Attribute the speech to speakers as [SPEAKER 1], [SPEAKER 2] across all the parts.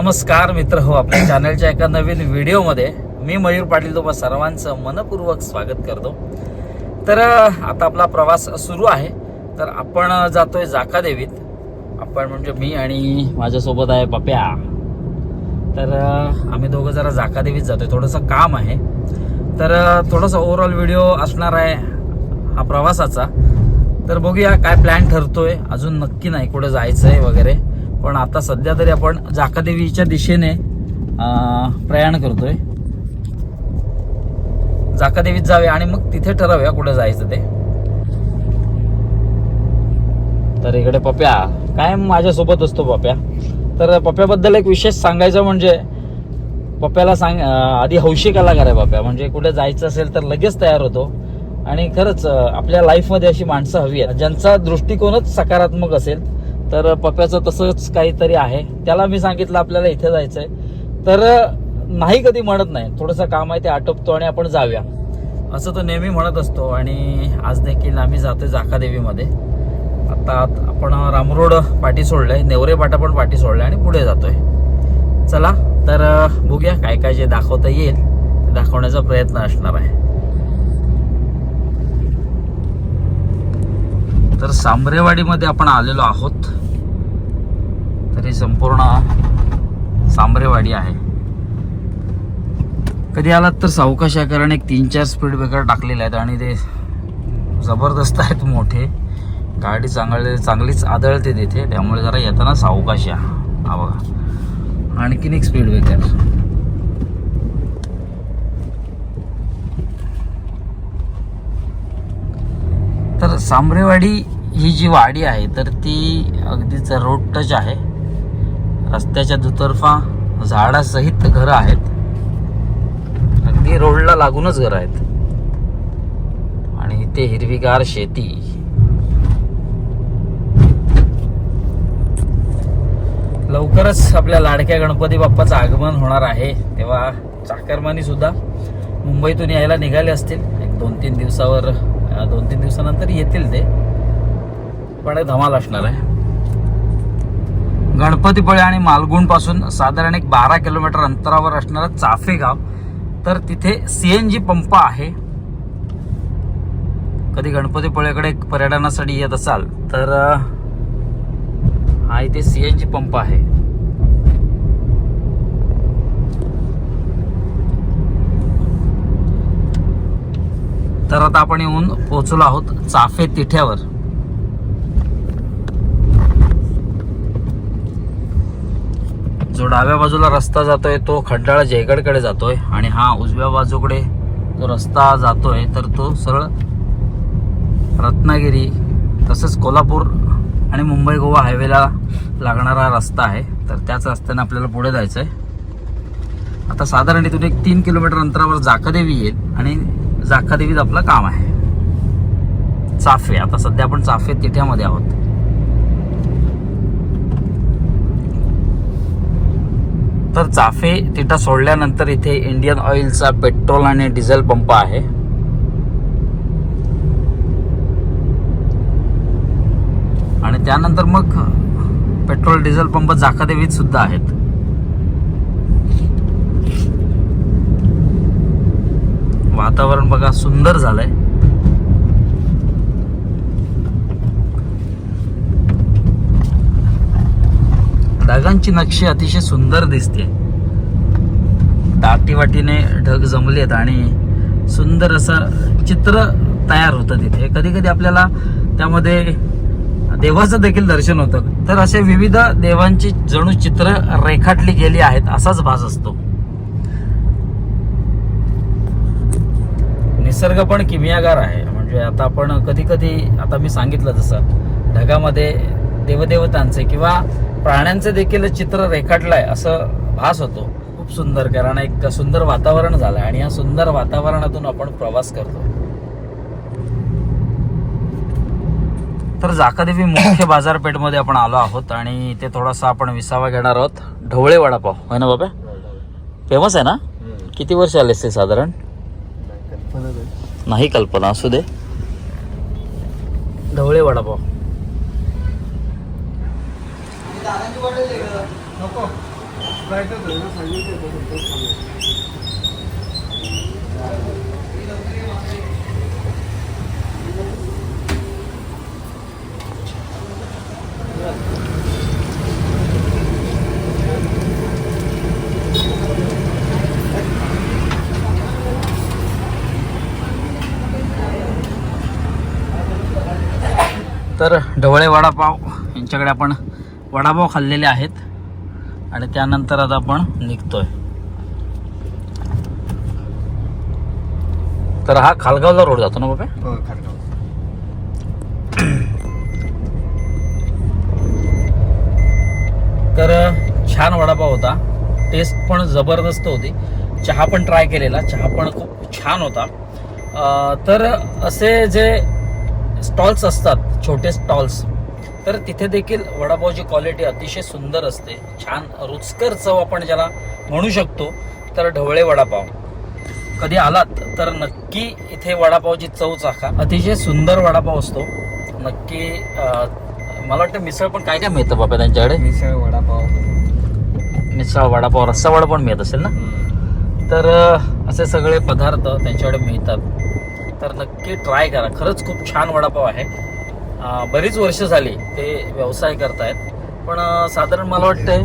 [SPEAKER 1] नमस्कार मित्र हो आपल्या चॅनलच्या एका नवीन व्हिडिओमध्ये मी मयूर पाटील तुम्हा सर्वांचं मनपूर्वक स्वागत करतो. तर आता आपला प्रवास सुरू आहे. तर आपण अं, जातोय जाकादेवीत आपण म्हणजे मी आणि माझ्यासोबत आहे पप्या तर आम्ही दोघं जरा जाकादेवीत जातोय. थोडंसं काम आहे. तर थोडंसं ओव्हरऑल व्हिडिओ असणार आहे हा प्रवासाचा. तर बघूया काय प्लॅन ठरतोय. अजून नक्की नाही कुठे जायचंय वगैरे. पण आता सध्या तरी आपण जाकादेवीच्या दिशेने प्रयाण करतोय. जाकादेवीत जाऊया आणि मग तिथे ठरवूया कुठे जायचं ते. तर इकडे पप्या काय माझ्यासोबत असतो पप्या तर पप्याबद्दल एक विशेष सांगायचं म्हणजे पप्याला सांग आधी हौशी कलाकार आहे पप्या म्हणजे कुठे जायचं असेल तर लगेच तयार होतो. आणि खरंच आपल्या लाईफमध्ये अशी माणसं हवी आहेत. ज्यांचा दृष्टिकोनच सकारात्मक असेल तर पप्याचं तसंच काहीतरी आहे. त्याला मी सांगितलं आपल्याला इथे जायचं आहे तर नाही कधी म्हणत नाही. थोडंसं काम आहे ते आटोपतो आणि आपण जाऊया. असं तो नेहमी म्हणत असतो आणि आज देखील आम्ही जातोय जाकादेवीमध्ये. आता आपण रामरोड पाठी सोडलंय नेवरे पाटा पण पाठी सोडलाय आणि पुढे जातोय. चला तर बघूया काय काय जे दाखवता येईल ते दाखवण्याचा प्रयत्न असणार आहे. तर सांबरेवाडीमध्ये आपण आलेलो आहोत. तरी संपूर्ण सांबरेवाडी आहे. कधी आलात तर सावकाश कारण एक तीन चार स्पीड ब्रेकर टाकलेले आहेत आणि ते जबरदस्त आहेत मोठे. गाडी चांगले चांगलीच आदळते तिथे. त्यामुळे जरा येताना सावकाश या. हा बघा. आणखीन एक स्पीड ब्रेकर सांबरेवाडी ही जी वाडी आहे तर ती अगदीच रोड टच आहे. रस्त्याच्या दुतर्फा झाडासहित घरं आहेत. अगदी रोडला लागूनच घरं आहेत. आणि इथे हिरवीगार शेती. लवकरच आपल्या लाडक्या गणपती बाप्पाचं आगमन होणार आहे. तेव्हा चाकरमानी सुद्धा मुंबईतून यायला निघाले असतील. एक दोन तीन दिवसावर दोन तीन दिवसानंतर येतील ते. पण धमाल असणार आहे. गणपतीपुळे आणि मालगुणपासून साधारण एक बारा किलोमीटर अंतरावर असणारं चाफे गाव. तर तिथे सीएनजी पंप आहे. कधी गणपतीपुळेकडे पर्यटनासाठी येत असाल तर हा इथे सीएनजी पंप आहे. तर आता आपण येऊन पोहोचलो आहोत चाफे तिठ्यावर. जो डाव्या बाजूला रस्ता जातोय तो खंडाळा जयगडकडे जातोय आणि हा उजव्या बाजूकडे जो रस्ता जातोय तर तो सरळ रत्नागिरी तसंच कोल्हापूर आणि मुंबई गोवा हायवेला लागणारा रस्ता आहे. तर त्याच रस्त्याने आपल्याला पुढे जायचं आहे आता साधारण इथून एक तीन किलोमीटर अंतरावर जाकादेवी येईल आणि जाखादेवीत आपलं काम आहे. चाफे आता सध्या आपण चाफे तिठ्यामध्ये आहोत. तर चाफे तिठा सोडल्यानंतर इथे इंडियन ऑइलचा पेट्रोल आणि डिझेल पंप आहे. आणि त्यानंतर मग पेट्रोल डिझेल पंप जाखादेवीत सुद्धा आहेत. वातावरण बघा सुंदर झालंय. ढगांची नक्षी अतिशय सुंदर दिसते दाटीवाटीने ढग जमलेत आणि सुंदर असं चित्र तयार होतं तिथे. कधी कधी आपल्याला त्यामध्ये देवाचं देखील दर्शन होतं. तर असे विविध देवांची जणू चित्र रेखाटली गेली आहेत असाच भास असतो. निसर्ग पण किमियागार आहे. म्हणजे आता आपण कधी कधी आता मी सांगितलं जसं ढगामध्ये देवदेवतांचे किंवा प्राण्यांचे देखील चित्र रेखाटलंय असं भास होतो. खूप सुंदर कारण एक सुंदर वातावरण झालंय आणि या सुंदर वातावरणातून आपण प्रवास करतो. तर जाकादेवी मुख्य बाजारपेठमध्ये आपण आलो आहोत आणि ते थोडासा आपण विसावा घेणार आहोत. ढवळे वडापाव. होय ना बाबा? फेमस आहे ना? किती वर्ष आले ते साधारण? नाही कल्पना असू दे. ढवळे वडापाव.
[SPEAKER 2] नको.
[SPEAKER 1] ढवळे वडापाव यांच्याकडे आपण वडापाव खाल्लेले आहेत. आणि त्यानंतर आता आपण निघतोय. तर हा खालगावला रोड जातो ना बाबा?
[SPEAKER 2] हो
[SPEAKER 1] तर छान वडापाव होता. टेस्ट पण जबरदस्त होती. चहा पण ट्राय केलेला. चहा पण खूप छान होता. तर असे जे स्टॉल्स असतात छोटे स्टॉल्स. तर तिथे देखील वडापावची क्वालिटी अतिशय सुंदर असते. छान रुचकर चव आपण ज्याला म्हणू शकतो तर ढवळे वडापाव. कधी आलात तर नक्की इथे वडापावची चव चाखा. अतिशय सुंदर वडापाव असतो. नक्की मला वाटतं मिसळ पण काय काय मिळतं बाबा त्यांच्याकडे?
[SPEAKER 2] मिसळ वडापाव.
[SPEAKER 1] मिसळ वडापाव रस्सा वडा पण मिळत असेल ना? तर असे सगळे पदार्थ त्यांच्याकडे मिळतात. तर नक्की ट्राय करा. खरंच खूप छान वडापाव आहे. बरीच वर्ष झाली ते व्यवसाय करतायत. पण साधारण मला वाटतंय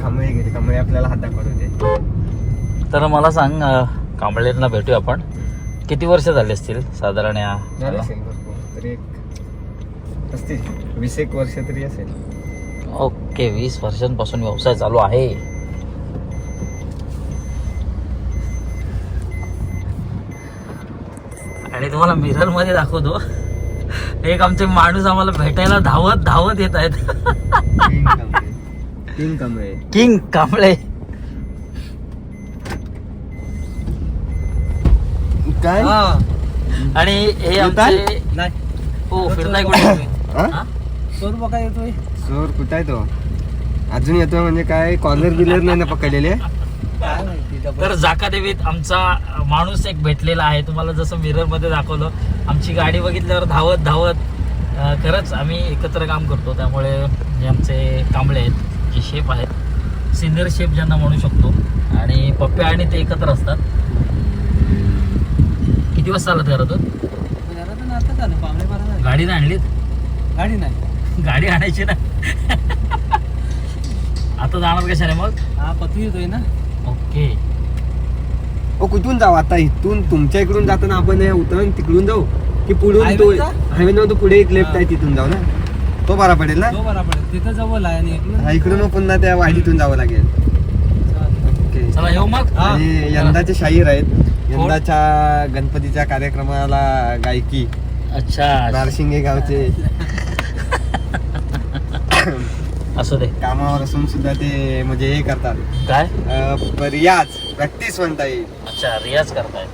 [SPEAKER 2] कांबळे गेले कांबळे आपल्याला हात दाखवत होते
[SPEAKER 1] तर मला सांग कांबळेंना भेटूया आपण. किती वर्ष झाली असतील? साधारण या
[SPEAKER 2] तरी एक असतील. वीस एक वर्ष तरी असेल.
[SPEAKER 1] ओके वीस वर्षांपासून व्यवसाय चालू आहे. आणि तुम्हाला मिररमध्ये दाखवतो. एक आमचे माणूस आम्हाला भेटायला धावत धावत येत आहेत.
[SPEAKER 2] तीन कांबळे
[SPEAKER 1] किंग कांबळे
[SPEAKER 2] काय
[SPEAKER 1] आणि हे आमचे हो फिरताय कुठे?
[SPEAKER 3] चोर बघा येतोय.
[SPEAKER 2] चोर कुठं आहे तो? अजून येतोय म्हणजे काय? कॉलर बिलर नाही ना पकडलेले?
[SPEAKER 1] तर जाका देवीत आमचा माणूस एक भेटलेला आहे. तुम्हाला जसं मिररमध्ये दाखवलं आमची गाडी बघितल्यावर धावत धावत खरंच आम्ही एकत्र काम करतो. त्यामुळे जे आमचे कांबळे आहेत जे शेफ आहेत. सिनियर शेफ ज्यांना म्हणू शकतो. आणि पप्प्या आणि ते एकत्र असतात. किती वाजता आलात घरातून
[SPEAKER 3] झाले.
[SPEAKER 1] गाडीने आणलीत?
[SPEAKER 3] गाडी नाही.
[SPEAKER 1] गाडी आणायची ना? आता जाणार कशाने मग?
[SPEAKER 3] हा पतू येतोय ना?
[SPEAKER 1] ओके.
[SPEAKER 2] ओ कुठून जाऊ आता? इथून तुमच्या इकडून जाताना आपण हे उतरून तिकडून जाऊ? की पुढून तो
[SPEAKER 3] हायवेचा?
[SPEAKER 2] हायवे तो पुढे एक लेफ्ट आहे तिथून जाऊ ना? तो बरा पडेल ना?
[SPEAKER 3] तो बरा पडेल. तिथं जवळ आहे आणि इकडून
[SPEAKER 2] हा इकडून मग पुन्हा त्या वाडीतून जावं लागेल. ओके.
[SPEAKER 1] चला येऊ मग.
[SPEAKER 3] हा.
[SPEAKER 2] आणि यंदाचे शाहीर आहेत. यंदाच्या गणपतीच्या कार्यक्रमाला गायकी.
[SPEAKER 1] अच्छा.
[SPEAKER 2] नारशिंगे गावचे.
[SPEAKER 1] असू दे.
[SPEAKER 2] कामावर असून सुद्धा ते म्हणजे हे करतात.
[SPEAKER 1] काय?
[SPEAKER 2] अं, रियाज प्रॅक्टिस म्हणता येईल.
[SPEAKER 1] अच्छा रियाज करताय.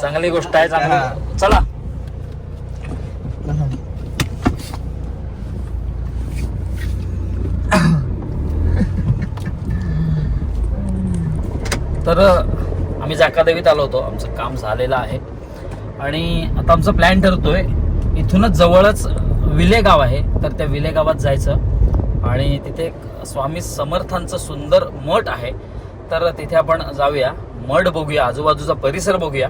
[SPEAKER 1] चांगली गोष्ट आहे चांगली चला. तर आम्ही जाकादेवीत आलो होतो. आमचं काम झालेलं आहे. आणि आता आमचा प्लॅन ठरतोय. इथूनच जवळच विले गाव आहे. तर त्या विले गावात जायचं. आणि तिथे एक स्वामी समर्थांचं सुंदर मठ आहे. तर तिथे आपण जाऊया. मठ बघूया. आजूबाजूचा परिसर बघूया.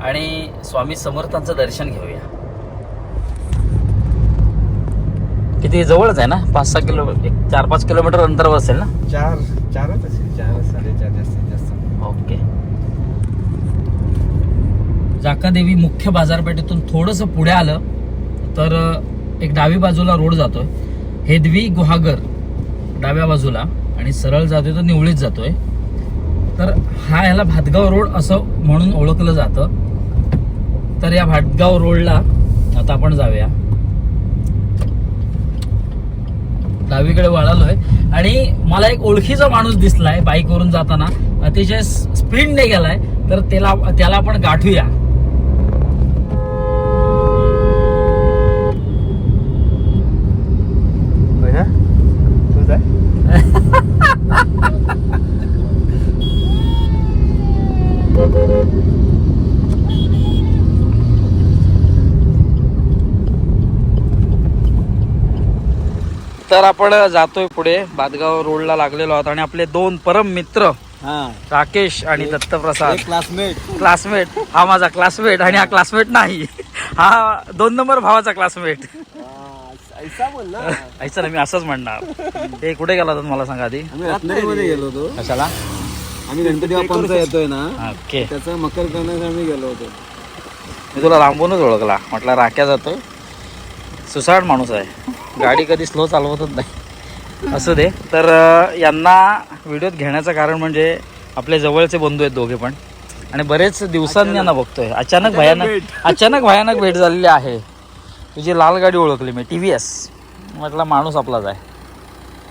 [SPEAKER 1] आणि स्वामी समर्थांचं दर्शन घेऊया. किती जवळच आहे ना? पाच सहा किलो एक चार पाच किलोमीटर अंतरावर असेल ना?
[SPEAKER 2] चार चारच असेल. चार साडेचार जास्तीत जास्त.
[SPEAKER 1] ओके. जाकादेवी मुख्य बाजारपेठेतून थोडंसं पुढे आलं तर एक डावी बाजूला रोड जातोय. हेदवी गुहागर डाव्या बाजूला आणि सरळ जातोय तो निवळीत जातोय. तर हा ह्याला भातगाव रोड असं म्हणून ओळखलं जातं. तर या भातगाव रोडला आता आपण जाऊया. डावीकडे वळालोय. आणि मला एक ओळखीचा माणूस दिसलाय बाईकवरून जाताना. अतिशय स्पीडने गेलाय. तर त्याला त्याला आपण गाठूया
[SPEAKER 2] होय ना तूच आहे
[SPEAKER 1] तर आपण जातोय पुढे. बादगाव रोडला लागलेलो आहोत आणि आपले दोन परम मित्र
[SPEAKER 2] हा.
[SPEAKER 1] राकेश आणि दत्तप्रसाद.
[SPEAKER 2] क्लासमेट
[SPEAKER 1] क्लासमेट हा माझा क्लासमेट आणि हा क्लासमेट नाही. हा दोन नंबर भावाचा क्लासमेट
[SPEAKER 2] ऐसा ना
[SPEAKER 1] मी असंच म्हणणार. ते कुठे गेला होता मला सांगा आधी?
[SPEAKER 2] गेलो होतो.
[SPEAKER 1] कशाला?
[SPEAKER 2] आम्ही गणपती बाप्पांचा येतोय ना.
[SPEAKER 1] ओके.
[SPEAKER 2] त्याचं मकर करण्यासाठी आम्ही गेलो होतो.
[SPEAKER 1] मी तुला लांबूनच ओळखला. म्हटलं राख्या जातोय. सुसाट माणूस आहे. गाडी कधी स्लो चालवतच नाही. असू दे. तर यांना व्हिडिओत घेण्याचं कारण म्हणजे आपले जवळचे बंधू आहेत दोघे पण. आणि बरेच दिवसांनी यांना बघतोय. अचानक भयानक अचानक भयानक भेट झालेली आहे. तुझी लाल गाडी ओळखली मी. टी व्ही एस म्हटलं माणूस आपलाच आहे.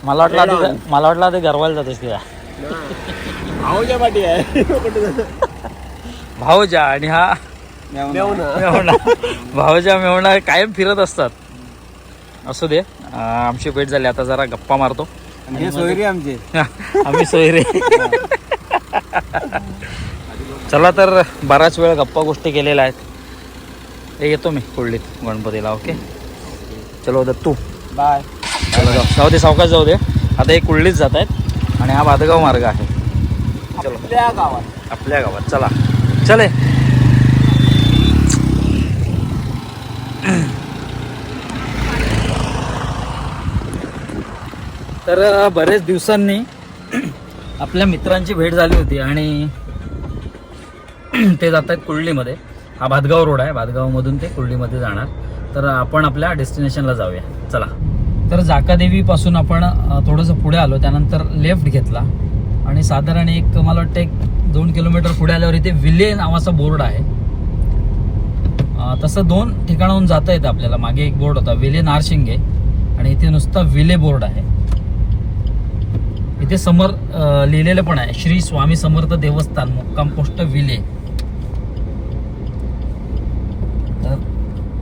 [SPEAKER 1] मला वाटलं आधी मला वाटलं आधी गरवायला जातोस तुझ्या
[SPEAKER 2] भाऊच्या पाठी आहे.
[SPEAKER 1] भाऊजा आणि हा मेवणा भाऊजा मेवणा कायम फिरत असतात. असू दे. अं, आमची भेट झाली. आता जरा गप्पा मारतो.
[SPEAKER 2] हे सोयरी आमचे.
[SPEAKER 1] आम्ही सोयरे. चला तर बराच वेळ गप्पा गोष्टी केलेल्या आहेत. हे येतो मी कुर्लीत गणपतीला ओके? चलो दत्तू
[SPEAKER 2] बाय.
[SPEAKER 1] चला जाऊ. जाऊ दे सावकाश जाऊ दे. आता हे कुर्लीत जात आहेत आणि हा बादगाव मार्ग आहे. चलो.
[SPEAKER 2] आपल्या गावात.
[SPEAKER 1] आपल्या गावात. चला. चले. तर बरेच दिवसांनी आपल्या मित्रांची भेट झाली होती आणि ते जात आहेत कुर्लीमध्ये हा भातगाव रोड आहे. भातगावमधून ते कुर्लीमध्ये जाणार. तर आपण आपल्या डेस्टिनेशनला जाऊया. चला. तर जाकादेवीपासून आपण थोडंसं पुढे आलो. त्यानंतर लेफ्ट घेतला. आणि साधारण एक मला वाटतं एक दोन किलोमीटर पुढे आल्यावर इथे विले नावाचा बोर्ड आहे. तसं दोन ठिकाणाहून जाता येतं आपल्याला. मागे एक बोर्ड होता विले नारशिंगे. आणि इथे नुसता विले बोर्ड आहे. इथे समोर लिहिलेलं पण आहे. श्री स्वामी समर्थ देवस्थान मुक्काम पोस्ट विले. तर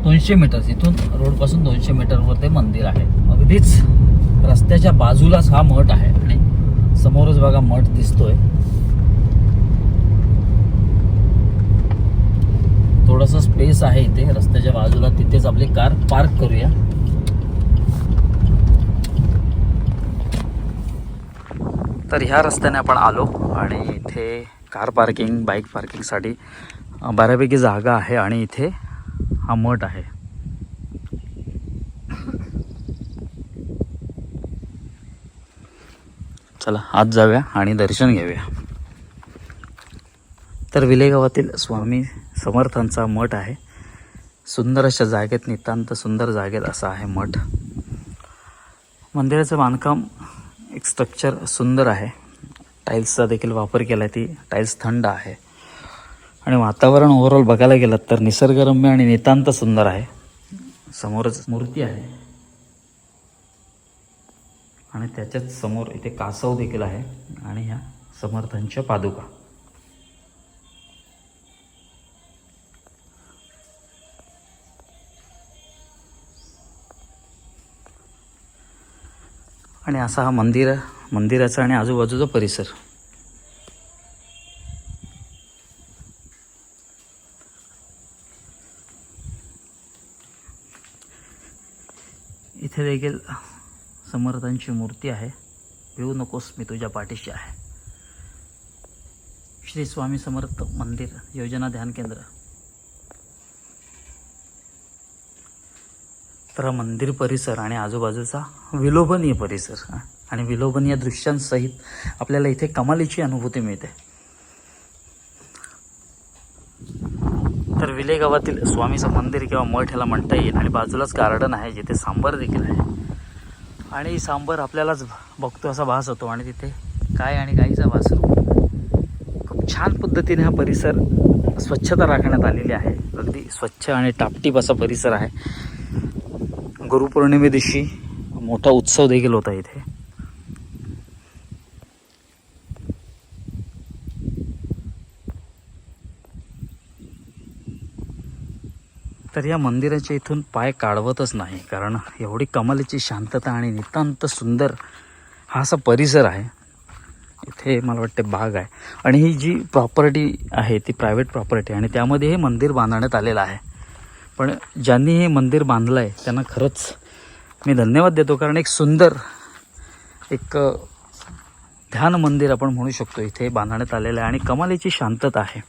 [SPEAKER 1] दोनशे मीटर इथून रोडपासून दोनशे मीटरवर ते मंदिर आहे. अगदीच रस्त्याच्या बाजूलाच हा मठ आहे आणि समोरच बघा मठ दिसतोय. थोडस स्पेस आहे इथे. रस्त्याच्या बाजूला तिथेच आपली कार पार्क करूया. तर ह्या रस्त्याने आपण आलो आणि इथे कार पार्किंग बाईक पार्किंगसाठी बऱ्यापैकी जागा आहे आणि इथे हा मठ आहे. चला आत जाऊया आणि दर्शन घेऊया. तर विलेगावातील स्वामी समर्थांचा मठ आहे. सुंदर अशा जागेत नितांत सुंदर जागेत असा आहे मठ. मंदिराचं बांधकाम एक स्ट्रक्चर सुंदर आहे. टाईल्सचा देखील वापर केला आहे ती. टाईल्स थंड आहे. आणि वातावरण ओव्हरऑल बघायला गेलं तर निसर्गरम्य आणि नितांत सुंदर आहे. समोरच मूर्ती आहे. आणि त्याच्याच समोर इथे कासव देखील आहे. आणि ह्या समर्थांच्या पादुका. आणि असा हा मंदिर मंदिराचा आणि आजूबाजूचा परिसर. इथे देखील समर्थांची मूर्ती आहे. भिवू नकोस मी तुझ्या पाठीशी आहे. श्री स्वामी समर्थ मंदिर योजना ध्यान केंद्र. तर हा मंदिर परिसर आणि आजूबाजूचा विलोभनीय परिसर. आणि विलोभनीय दृश्यांसहित आपल्याला इथे कमालीची अनुभूती मिळते. तर विले गावातील स्वामीचं मंदिर किंवा मठ ह्याला म्हणता येईल. आणि बाजूलाच गार्डन आहे जिथे सांबर देखील आहे. आणि सांबर आपल्यालाच बघतो असा भास होतो. आणि तिथे काय आणि गाईचा भास होतो. खूप छान पद्धतीने हा परिसर स्वच्छता राखण्यात आलेली आहे. अगदी स्वच्छ आणि टापटीप असा परिसर आहे. गुरुपौर्णिमे दिवशी मोठा उत्सव देखील होता इथे. तर या मंदिराच्या इथून पाय काढवतच नाही कारण एवढी कमालीची शांतता आणि नितांत सुंदर हा असा परिसर आहे. इथे मला वाटते बाग आहे. आणि ही जी प्रॉपर्टी आहे ती प्रायव्हेट प्रॉपर्टी आणि त्यामध्ये हे मंदिर बांधण्यात आलेलं आहे. पण ज्यांनी हे मंदिर बांधलं आहे त्यांना खरंच मी धन्यवाद देतो. कारण एक सुंदर एक ध्यान मंदिर आपण म्हणू शकतो इथे बांधण्यात आलेलं आहे आणि कमालीची शांतता आहे.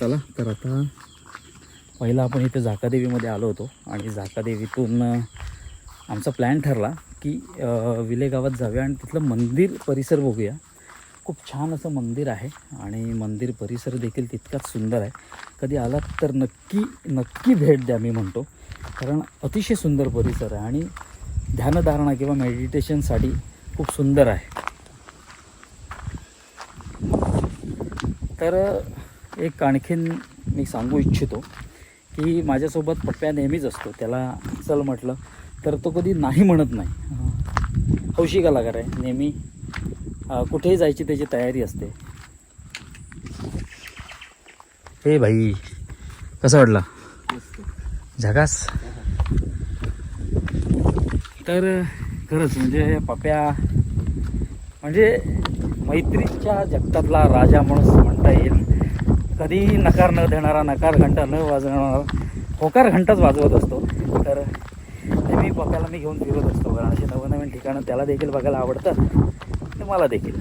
[SPEAKER 1] चला तर आता पहिला आपण इथे झाकादेवीमध्ये आलो होतो आणि झाकादेवीतून आमचा प्लॅन ठरला की विलेगावात विले गावात जाऊया आणि तिथलं मंदिर परिसर बघूया. खूप छान असं मंदिर आहे आणि मंदिर परिसर देखील तितकाच सुंदर आहे. कधी आलात तर नक्की नक्की भेट द्या मी म्हणतो. कारण अतिशय सुंदर परिसर आहे आणि ध्यानधारणा किंवा मेडिटेशनसाठी खूप सुंदर आहे. तर एक आणखीन मी सांगू इच्छितो की माझ्यासोबत पप्प्या नेहमीच असतो. त्याला चल म्हटलं तर तो कधी नाही म्हणत नाही. अं, हौशी कलाकार आहे नेहमी कुठेही जायची त्याची तयारी असते. हे भाई कसं वाटलं? झकास? तर खरंच म्हणजे पप्या म्हणजे मैत्रीच्या जगतातला राजा म्हणून म्हणता येईल. कधी नकार न देणारा नकार घंटा न वाजवणारा होकार घंटाच वाजवत असतो. तर नेहमी पप्याला मी घेऊन फिरत असतो. कारण असे नवनवीन ठिकाणं त्याला देखील बघायला आवडतात तुम्हाला मला देखील.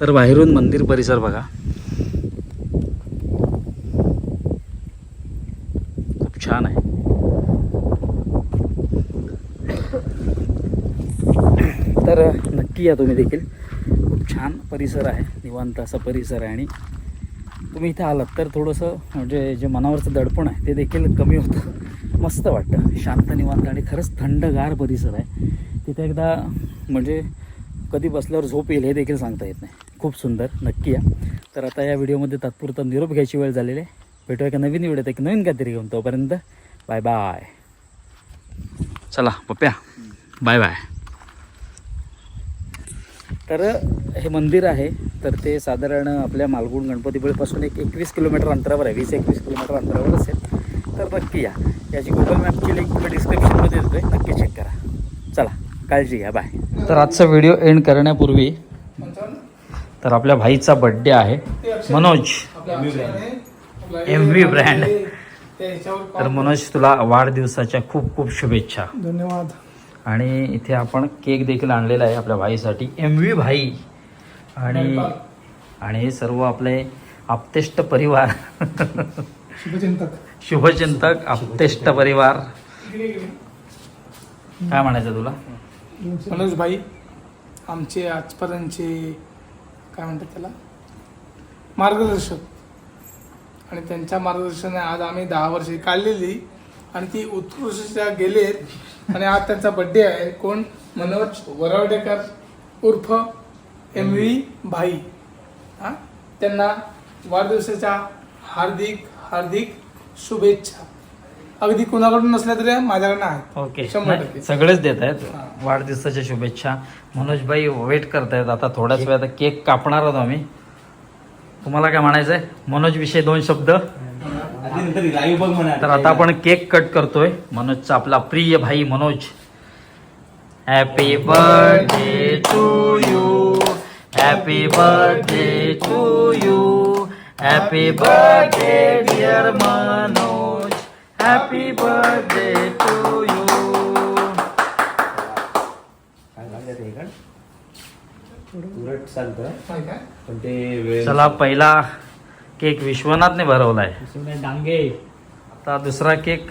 [SPEAKER 1] तर बाहेरून मंदिर परिसर बघा. खूप छान आहे. तर नक्की या तुम्ही देखील. खूप छान परिसर आहे. निवांत असा परिसर आहे आणि तुम्ही इथे आलात तर थोडंसं म्हणजे जे मनावरचं दडपण आहे ते देखील कमी होतं. मस्त वाटतं. शांत निवांत आणि खरंच थंडगार परिसर आहे. तिथे एकदा म्हणजे कधी बसल्यावर झोप येईल हे देखील सांगता येत नाही. खूप सुंदर नक्की या. तर आता या व्हिडिओमध्ये तात्पुरता निरोप घ्यायची वेळ झालेली आहे. भेटूया एका नवीन व्हिडिओत एक नवीन काहीतरी घेऊन. तोपर्यंत बाय बाय. चला पप्प्या. Bye bye. तर हे मंदिर आहे तर ते साधारण आपल्या मालगुण गणपतीपुळेपासून एक एकवीस किलोमीटर अंतरावर आहे. वीस एकवीस किलोमीटर अंतरावर असेल तर नक्की या. याची गुगल मॅपची लिंक मी डिस्क्रिप्शनमध्ये देतोय आहे काळजी घ्या बाय तर आजचा व्हिडिओ एंड करण्यापूर्वी तर आपल्या भाईचा बड्डे आहे. मनोज. एम व्ही ब्रँड तर मनोज तुला वाढदिवसाच्या खूप खूप शुभेच्छा.
[SPEAKER 4] धन्यवाद.
[SPEAKER 1] आणि इथे आपण केक देखील आणलेला आहे आपल्या भाईसाठी. एम व्ही भाई आणि आणि हे सर्व आपले आपतेष्ट परिवार.
[SPEAKER 4] शुभचिंतक.
[SPEAKER 1] शुभचिंतक आपतेष्ट परिवार. काय म्हणायचं तुला?
[SPEAKER 4] मनोज भाई आमचे आजपर्यंतचे काय म्हणतात त्याला? मार्गदर्शक. आणि त्यांच्या मार्गदर्शनाने आज आम्ही दहा वर्षे काढलेली. आणि ती उत्कृष्टच्या गेलेत. आणि आज त्यांचा बड्डे आहे. कोण? मनोज वरावडेकर उर्फ एम व्ही भाई. हा? त्यांना वाढदिवसाच्या हार्दिक हार्दिक शुभेच्छा. अगदी कुणाकडून नसल्या तरी माझ्याकडनं आहेत.
[SPEAKER 1] ओके.
[SPEAKER 4] शंभर
[SPEAKER 1] नाही,
[SPEAKER 4] टक्के.
[SPEAKER 1] सगळेच देत आहेत.
[SPEAKER 4] हा.
[SPEAKER 1] वाढदिवसाच्या शुभेच्छा. मनोजभाई वेट करतायत. आता थोड्याच वेळात केक कापणार आहोत आम्ही. तुम्हाला काय म्हणायचंय? मनोज विषयी दोन शब्द. तर आता आपण केक कट करतोय. मनोजचा आपला प्रिय भाई Manoj. Happy birthday to you happy birthday to you happy birthday dear Manoj happy birthday to you
[SPEAKER 2] उलट चालतं.
[SPEAKER 4] माहिती आहे?
[SPEAKER 2] पण ते वेळ
[SPEAKER 1] चला पहिला केक विश्वनाथने भरवलाय.
[SPEAKER 3] डांगे.
[SPEAKER 1] आता दुसरा केक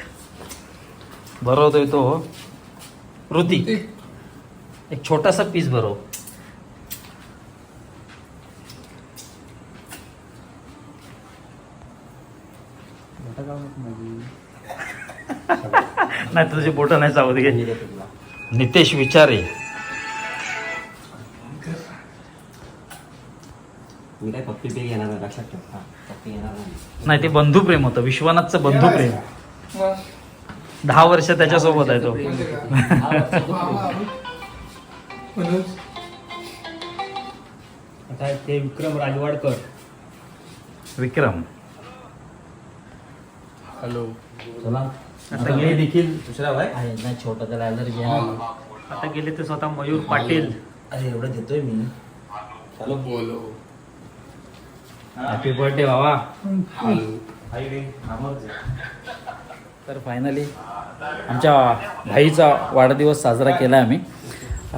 [SPEAKER 1] भरवतोय तो. ऋतिक एक छोटासा पीस भरव. नाही तुझी बोट नाही चावत घे नितेश विचारे.
[SPEAKER 2] मी काय पप्पी पे घेणार नाही, लक्षात ठेव. हा, पप्पी घेणार नाही.
[SPEAKER 1] नाही ते बंधुप्रेम होतं विश्वनाथचं बंधुप्रेम
[SPEAKER 4] मग
[SPEAKER 1] दहा वर्ष त्याच्यासोबत आहे तो.
[SPEAKER 4] मनोज
[SPEAKER 3] आता ते विक्रम राजवाडकर.
[SPEAKER 1] विक्रम.
[SPEAKER 3] हॅलो.
[SPEAKER 1] चला. आता गेले देखील
[SPEAKER 2] दुसरा भाई
[SPEAKER 1] आहे नाही छोटा त्याला अलर्जी आहे
[SPEAKER 3] आता गेले ते स्वतः मयूर पाटील.
[SPEAKER 2] अरे एवढं देतोय मी. चलो
[SPEAKER 4] बोलो.
[SPEAKER 1] हॅपी बर्थडे बाबा
[SPEAKER 4] हॅलो.
[SPEAKER 2] आई रे.
[SPEAKER 1] तर फायनली आमच्या भाईचा वाढदिवस साजरा केला आम्ही.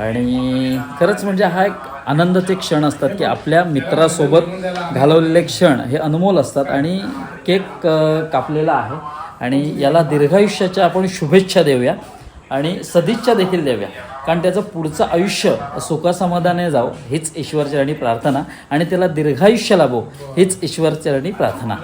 [SPEAKER 1] आणि खरंच म्हणजे हा एक आनंदाचे क्षण असतात की आपल्या मित्रासोबत घालवलेले क्षण हे अनमोल असतात. आणि केक अ, कापलेला आहे. आणि याला दीर्घायुष्याच्या आपण शुभेच्छा देऊया आणि सदिच्छा देखील देऊया. कारण त्याचं पुढचं आयुष्य सुखासमाधाने जावं हीच ईश्वरचरणी प्रार्थना. आणि त्याला दीर्घायुष्य लाभो हीच ईश्वरचरणी प्रार्थना.